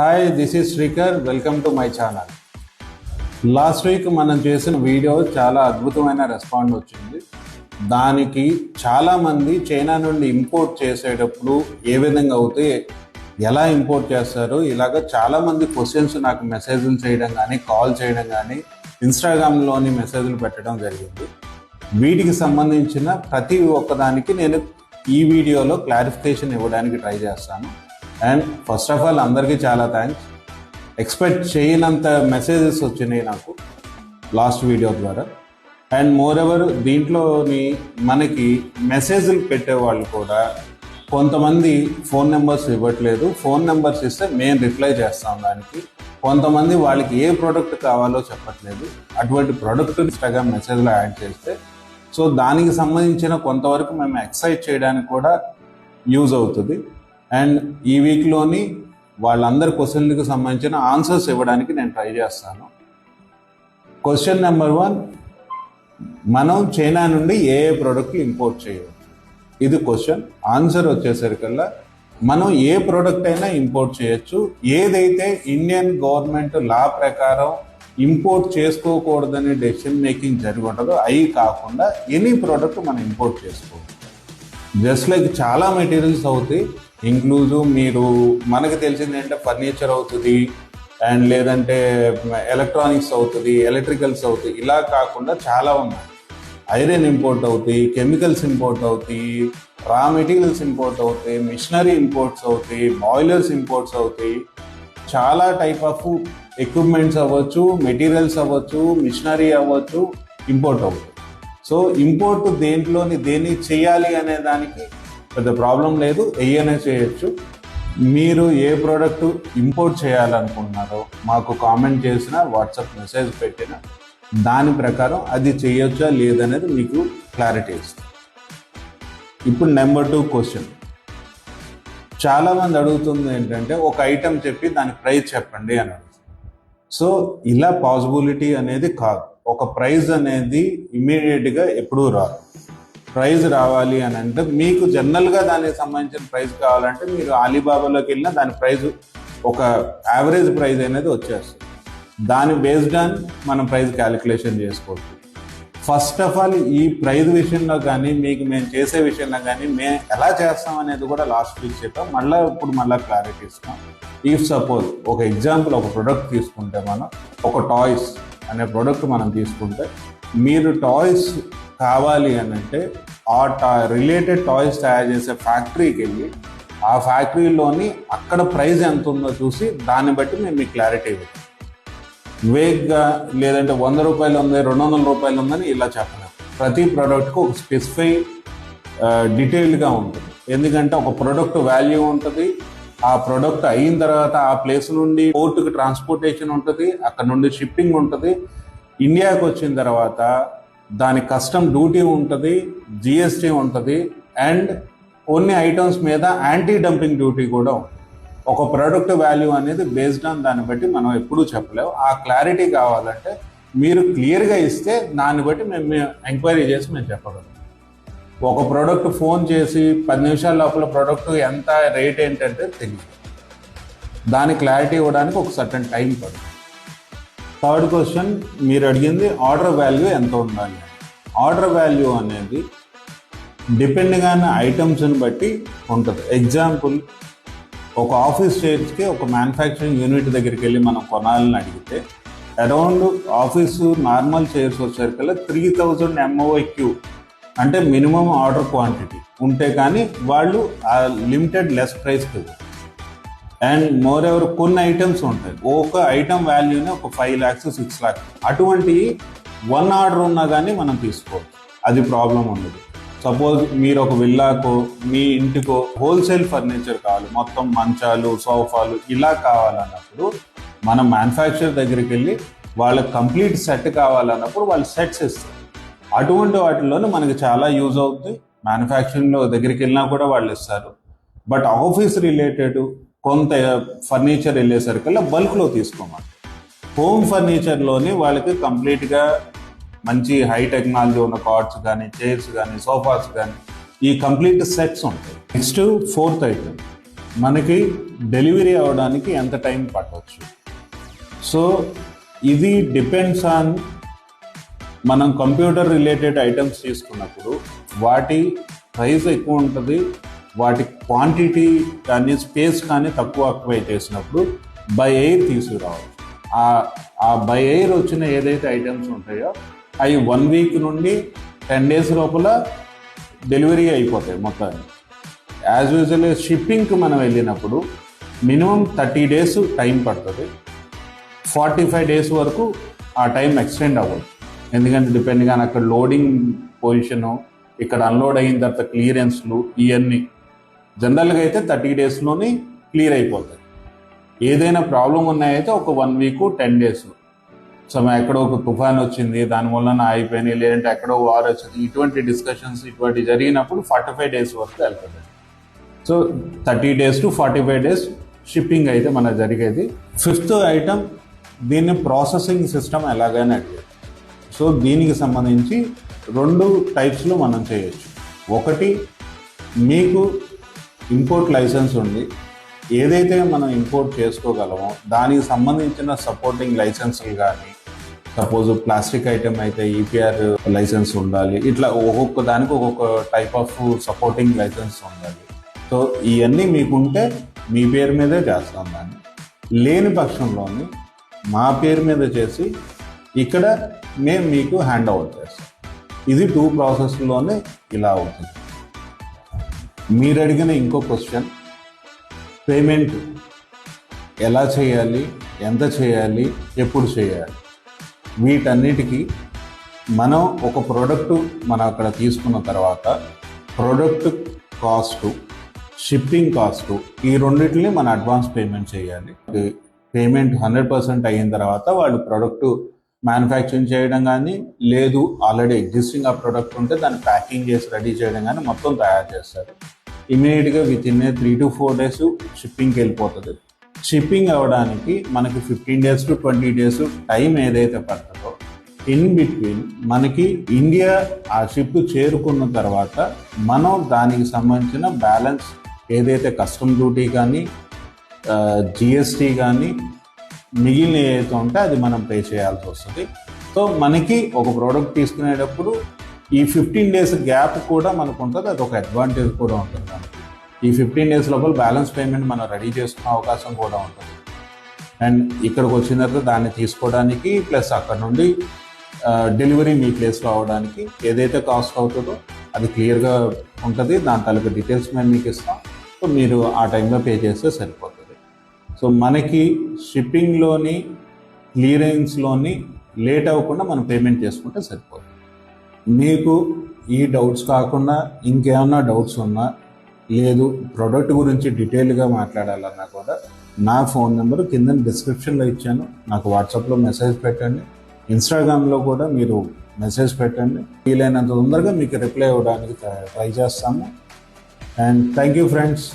Hi this is Srikar welcome to my channel last week మనం చేసిన video చాలా అద్భుతమైన రెస్పాండ్ వచ్చింది. దానికి చాలామంది చైనా నుండి ఇంపోర్ట్ చేసేటప్పుడు ఏ విధంగా అవుతే ఎలా ఇంపోర్ట్ చేస్తారు ఇలాగ చాలామంది క్వశ్చన్స్ నాకు మెసేజ్లు చేయడం కానీ కాల్ చేయడం కానీ ఇన్స్టాగ్రామ్లోని మెసేజ్లు పెట్టడం జరిగింది. వీటికి సంబంధించిన ప్రతి ఒక్కదానికి నేను ఈ వీడియోలో క్లారిఫికేషన్ ఇవ్వడానికి ట్రై చేస్తాను. అండ్ ఫస్ట్ ఆఫ్ ఆల్ అందరికీ చాలా థ్యాంక్స్ ఎక్స్పెక్ట్ చేయనంత మెసేజెస్ వచ్చినాయి నాకు లాస్ట్ వీడియో ద్వారా. అండ్ మోర్ ఎవర్ దీంట్లోని మనకి మెసేజ్లు పెట్టేవాళ్ళు కూడా కొంతమంది ఫోన్ నెంబర్స్ ఇవ్వట్లేదు. ఫోన్ నెంబర్స్ ఇస్తే మేము రిప్లై చేస్తాం దానికి. కొంతమంది వాళ్ళకి ఏ ప్రోడక్ట్ కావాలో చెప్పట్లేదు. అటువంటి ప్రోడక్ట్ ఇన్స్టాగ్రామ్ మెసేజ్లో యాడ్ చేస్తే. సో దానికి సంబంధించిన కొంతవరకు మేము ఎక్సైజ్ చేయడానికి కూడా యూజ్ అవుతుంది. అండ్ ఈ వీక్లోని వాళ్ళందరి క్వశ్చన్లకు సంబంధించిన ఆన్సర్స్ ఇవ్వడానికి నేను ట్రై చేస్తాను. క్వశ్చన్ నెంబర్ వన్ మనం చైనా నుండి ఏ ఏ ప్రోడక్ట్లు ఇంపోర్ట్ చేయవచ్చు? ఇది క్వశ్చన్. ఆన్సర్ వచ్చేసరికల్లా మనం ఏ ప్రోడక్ట్ అయినా ఇంపోర్ట్ చేయొచ్చు. ఏదైతే ఇండియన్ గవర్నమెంట్ లా ప్రకారం ఇంపోర్ట్ చేసుకోకూడదని డెసిషన్ మేకింగ్ జరిగి ఉంటుందో అవి కాకుండా ఎనీ ప్రోడక్ట్ మనం ఇంపోర్ట్ చేసుకోవచ్చు. జస్ట్ లైక్ చాలా మెటీరియల్స్ అవుతాయి. ఇంక్లూజ్ మీరు మనకు తెలిసింది ఏంటంటే ఫర్నిచర్ అవుతుంది అండ్ లేదంటే ఎలక్ట్రానిక్స్ అవుతుంది ఎలక్ట్రికల్స్ అవుతాయి. ఇలా కాకుండా చాలా ఉన్నాయి. ఐరన్ ఇంపోర్ట్ అవుతాయి కెమికల్స్ ఇంపోర్ట్ అవుతాయి రా మెటీరియల్స్ ఇంపోర్ట్ అవుతాయి మిషనరీ ఇంపోర్ట్స్ అవుతాయి బాయిలర్స్ ఇంపోర్ట్స్ అవుతాయి. చాలా టైప్ ఆఫ్ ఎక్విప్మెంట్స్ అవ్వచ్చు మెటీరియల్స్ అవ్వచ్చు మిషనరీ అవ్వచ్చు ఇంపోర్ట్ అవుతాయి. సో ఇంపోర్ట్ దేంట్లోని దేన్ని చేయాలి అనే దానికి పెద్ద ప్రాబ్లం లేదు ఏయనే చేయొచ్చు. మీరు ఏ ప్రోడక్ట్ ఇంపోర్ట్ చేయాలనుకుంటున్నారో మాకు కామెంట్ చేసిన వాట్సాప్ మెసేజ్ పెట్టిన దాని ప్రకారం అది చేయొచ్చా లేదనేది మీకు క్లారిటీ ఇస్తుంది. ఇప్పుడు నెంబర్ టూ క్వశ్చన్. చాలా మంది అడుగుతుంది ఏంటంటే ఒక ఐటెం చెప్పి దాని ప్రైస్ చెప్పండి అని అడుగుతుంది. సో ఇలా పాసిబిలిటీ అనేది కాదు. ఒక ప్రైజ్ అనేది ఇమీడియట్గా ఎప్పుడూ రాదు. ప్రైజ్ రావాలి అని అంటే మీకు జనరల్గా దానికి సంబంధించిన ప్రైజ్ కావాలంటే మీరు అలీబాబాలోకి వెళ్ళినా దాని ప్రైజ్ ఒక యావరేజ్ ప్రైజ్ అనేది వచ్చేస్తుంది. దాని బేస్డ్ ఆన్ మనం ప్రైజ్ క్యాలిక్యులేషన్ చేసుకోవచ్చు. ఫస్ట్ ఆఫ్ ఆల్ ఈ ప్రైజ్ విషయంలో కానీ మీకు మేము చేసే విషయంలో కానీ మేము ఎలా చేస్తాం అనేది కూడా లాస్ట్ వీక్ చెప్పాం. మళ్ళీ ఇప్పుడు మళ్ళీ క్లారిటీ ఇస్తాం. ఇఫ్ సపోజ్ ఒక ఎగ్జాంపుల్ ఒక ప్రొడక్ట్ తీసుకుంటే మనం ఒక టాయ్స్ అనే ప్రోడక్ట్ మనం తీసుకుంటే మీరు టాయ్స్ కావాలి అని అంటే ఆ టా రిలేటెడ్ టాయ్స్ తయారు చేసే ఫ్యాక్టరీకి వెళ్ళి ఆ ఫ్యాక్టరీలోని అక్కడ ప్రైస్ ఎంత ఉందో చూసి దాన్ని బట్టి మేము మీకు క్లారిటీ ఇవ్వం వేగ్గా లేదంటే వంద రూపాయలు ఉంది రెండు వందల రూపాయలు ఉందని ఇలా చెప్పలేము. ప్రతి ప్రోడక్ట్కి ఒక స్పెసిఫై డీటెయిల్డ్గా ఉంటుంది. ఎందుకంటే ఒక ప్రోడక్ట్ వాల్యూ ఉంటుంది ఆ ప్రోడక్ట్ అయిన తర్వాత ఆ ప్లేస్ నుండి పోర్టుకి ట్రాన్స్పోర్టేషన్ ఉంటుంది అక్కడ నుండి షిప్పింగ్ ఉంటుంది ఇండియాకి వచ్చిన తర్వాత దాని కస్టమ్ డ్యూటీ ఉంటుంది జిఎస్టీ ఉంటుంది అండ్ కొన్ని ఐటమ్స్ మీద యాంటీ డంపింగ్ డ్యూటీ కూడా ఉంది. ఒక ప్రోడక్ట్ వాల్యూ అనేది బేస్డ్ ఆన్ దాన్ని బట్టి మనం ఎప్పుడూ చెప్పలేము. ఆ క్లారిటీ కావాలంటే మీరు క్లియర్గా ఇస్తే దాన్ని బట్టి మేము ఎంక్వైరీ చేసి మేము చెప్పగలం ఒక ప్రోడక్ట్ ఫోన్ చేసి పది నిమిషాల లోపల ప్రోడక్ట్ ఎంత రేట్ ఏంటంటే తెలియదు. దాని క్లారిటీ ఇవ్వడానికి ఒక సర్టన్ టైం పడుతుంది. థర్డ్ క్వశ్చన్ మీరు అడిగింది ఆర్డర్ వాల్యూ ఎంత ఉండాలి? ఆర్డర్ వాల్యూ అనేది డిపెండింగ్ ఆన్ ఐటమ్స్ని బట్టి ఉంటుంది. ఎగ్జాంపుల్ ఒక ఆఫీస్ చైర్స్కి ఒక మ్యానుఫ్యాక్చరింగ్ యూనిట్ దగ్గరికి వెళ్ళి మనం కొనాలని అడిగితే అరౌండ్ ఆఫీసు నార్మల్ చైర్స్ వచ్చేసరికల్లా త్రీ థౌజండ్ ఎంఓక్యూ అంటే మినిమం ఆర్డర్ క్వాంటిటీ ఉంటే కానీ వాళ్ళు ఆ లిమిటెడ్ లెస్ ప్రైస్కి ఇవ్వరు అండ్ మోర్ ఎవర్ కొన్ని ఐటమ్స్ ఉంటాయి. ఒక ఐటమ్ వాల్యూని ఒక ఫైవ్ ల్యాక్స్ సిక్స్ ల్యాక్స్ అటువంటి వన్ ఆర్డర్ ఉన్నా కానీ మనం తీసుకోవచ్చు. అది ప్రాబ్లం ఉండదు. సపోజ్ మీరు ఒక విల్లాకో మీ ఇంటికో హోల్సేల్ ఫర్నిచర్ కావాలి. మొత్తం మంచాలు సోఫాలు ఇలా కావాలన్నప్పుడు మనం మ్యానుఫ్యాక్చర్ దగ్గరికి వెళ్ళి వాళ్ళకి కంప్లీట్ సెట్ కావాలన్నప్పుడు వాళ్ళు సెట్స్ ఇస్తారు. అటువంటి వాటిల్లోనే మనకి చాలా యూజ్ అవుతుంది మ్యానుఫ్యాక్చరింగ్లో దగ్గరికి వెళ్ళినా కూడా వాళ్ళు ఇస్తారు. బట్ ఆఫీస్ రిలేటెడ్ కొంత ఫర్నిచర్ వెళ్ళేసరికల్లా బల్క్లో తీసుకోమని. హోమ్ ఫర్నిచర్లోని వాళ్ళకి కంప్లీట్గా మంచి హై టెక్నాలజీ ఉన్న కార్డ్స్ కానీ చైర్స్ కానీ సోఫాస్ కానీ ఈ కంప్లీట్ సెట్స్ ఉంటాయి. నెక్స్ట్ ఫోర్త్ ఐటమ్ మనకి డెలివరీ అవ్వడానికి ఎంత టైం పట్టవచ్చు సో ఇది డిపెండ్స్ ఆన్ మనం కంప్యూటర్ రిలేటెడ్ ఐటమ్స్ తీసుకున్నప్పుడు వాటి ప్రైస్ ఎక్కువ ఉంటుంది వాటి క్వాంటిటీ కానీ స్పేస్ కానీ తక్కువ ఆక్యుపై చేసినప్పుడు బై ఎయిర్ తీసుకురావచ్చు ఆ ఆ బై ఎయిర్ వచ్చిన ఏదైతే ఐటమ్స్ ఉంటాయో అవి వన్ వీక్ నుండి టెన్ డేస్ లోపల డెలివరీ అయిపోతాయి మొత్తాన్ని యాజ్ యూజువల్ షిప్పింగ్కి మనం వెళ్ళినప్పుడు మినిమం థర్టీ డేస్ టైం పడుతుంది. ఫార్టీ ఫైవ్ డేస్ వరకు ఆ టైం ఎక్స్టెండ్ అవ్వదు. ఎందుకంటే డిపెండ్ కానీ అక్కడ లోడింగ్ పొజిషను ఇక్కడ అన్లోడ్ అయిన తర్వాత క్లియరెన్స్లు ఇవన్నీ జనరల్గా అయితే థర్టీ డేస్లోనే క్లియర్ అయిపోతుంది ఏదైనా ప్రాబ్లం ఉన్నాయైతే ఒక one week ten days. So ఎక్కడో ఒక తుఫాన్ వచ్చింది దానివల్ల అయిపోయినాయి లేదంటే ఎక్కడో వార్ వచ్చింది ఇటువంటి డిస్కషన్స్ ఇటువంటి జరిగినప్పుడు ఫార్టీ ఫైవ్ డేస్ వరకు వెళ్తుంది so thirty days to forty five days shipping అయితే మన జరిగేది. ఫిఫ్త్ ఐటమ్ దీన్ని ప్రాసెసింగ్ సిస్టమ్ ఎలాగైనా అడిగారు. సో దీనికి సంబంధించి రెండు టైప్స్లో మనం చేయొచ్చు. ఒకటి మీకు ఇంపోర్ట్ లైసెన్స్ ఉంది. ఏదైతే మనం ఇంపోర్ట్ చేసుకోగలమో దానికి సంబంధించిన సపోర్టింగ్ లైసెన్సులు కానీ సపోజ్ ప్లాస్టిక్ ఐటెం అయితే ఈపీఆర్ లైసెన్స్ ఉండాలి. ఇట్లా ఒక్కొక్క దానికి ఒక్కొక్క టైప్ ఆఫ్ సపోర్టింగ్ లైసెన్స్ ఉండాలి. సో ఇవన్నీ మీకుంటే మీ పేరు మీదే చేస్తాం దాన్ని. లేని పక్షంలోని మా పేరు మీద చేసి ఇక్కడ మేము మీకు హ్యాండ్ ఓవర్ చేస్తాం. ఇది టూ ప్రాసెస్లోనే ఇలా అవుతుంది. మీరు అడిగిన ఇంకో క్వశ్చన్. పేమెంట్ ఎలా చేయాలి? ఎంత చేయాలి? ఎప్పుడు చేయాలి? వీటన్నిటికీ మనం ఒక ప్రోడక్ట్ మనం అక్కడ తీసుకున్న తర్వాత ప్రోడక్ట్ కాస్ట్ షిప్పింగ్ కాస్ట్ ఈ రెండింటిని మన అడ్వాన్స్ పేమెంట్ చేయాలి. పేమెంట్ హండ్రెడ్ పర్సెంట్ అయిన తర్వాత వాళ్ళు ప్రోడక్ట్ మ్యానుఫ్యాక్చరింగ్ చేయడం కానీ లేదు ఆల్రెడీ ఎగ్జిస్టింగ్ ఆ ప్రోడక్ట్ ఉంటే దాన్ని ప్యాకింగ్ చేసి రెడీ చేయడం కానీ మొత్తం తయారు చేస్తారు. ఇమీడియట్గా within a three to four days షిప్పింగ్కి వెళ్ళిపోతుంది. షిప్పింగ్ అవ్వడానికి మనకి fifteen days to twenty days time ఏదైతే పడుతుందో ఇన్ బిట్వీన్ మనకి ఇండియా ఆ షిప్ చేరుకున్న తర్వాత మనం దానికి సంబంధించిన బ్యాలెన్స్ ఏదైతే కస్టమ్ డ్యూటీ కానీ జిఎస్టీ కానీ మిగిలిన ఏదైతే ఉంటే అది మనం పే చేయాల్సి వస్తుంది. సో మనకి ఒక ప్రోడక్ట్ తీసుకునేటప్పుడు ఈ ఫిఫ్టీన్ డేస్ గ్యాప్ కూడా మనకు ఉంటుంది. అది ఒక అడ్వాంటేజ్ కూడా ఉంటుంది ఈ ఫిఫ్టీన్ డేస్ లోపల బ్యాలెన్స్ పేమెంట్ మనం రెడీ చేసుకునే అవకాశం కూడా ఉంటుంది. అండ్ ఇక్కడికి వచ్చిన తర్వాత దాన్ని తీసుకోవడానికి ప్లస్ అక్కడ నుండి డెలివరీ మీ ప్లేస్లో అవడానికి ఏదైతే కాస్ట్ అవుతుందో అది క్లియర్గా ఉంటుంది. దాని తాలూకా డీటెయిల్స్ మేము మీకు ఇస్తాం. సో మీరు ఆ టైంలో పే చేస్తే సరిపోతుంది. సో మనకి షిప్పింగ్లోని క్లియరెన్స్లోని లేట్ అవ్వకుండా మనం పేమెంట్ చేసుకుంటే సరిపోతుంది. మీకు ఈ డౌట్స్ కాకుండా ఇంకేమన్నా డౌట్స్ ఉన్నా లేదు ప్రోడక్ట్ గురించి డీటెయిల్గా మాట్లాడాలన్నా కూడా నా ఫోన్ నెంబర్ కింద డిస్క్రిప్షన్లో ఇచ్చాను. నాకు వాట్సాప్లో మెసేజ్ పెట్టండి. ఇన్స్టాగ్రామ్లో కూడా మీరు మెసేజ్ పెట్టండి. వీలైనంత తొందరగా మీకు రిప్లై ఇవ్వడానికి ట్రై చేస్తాము. And thank you friends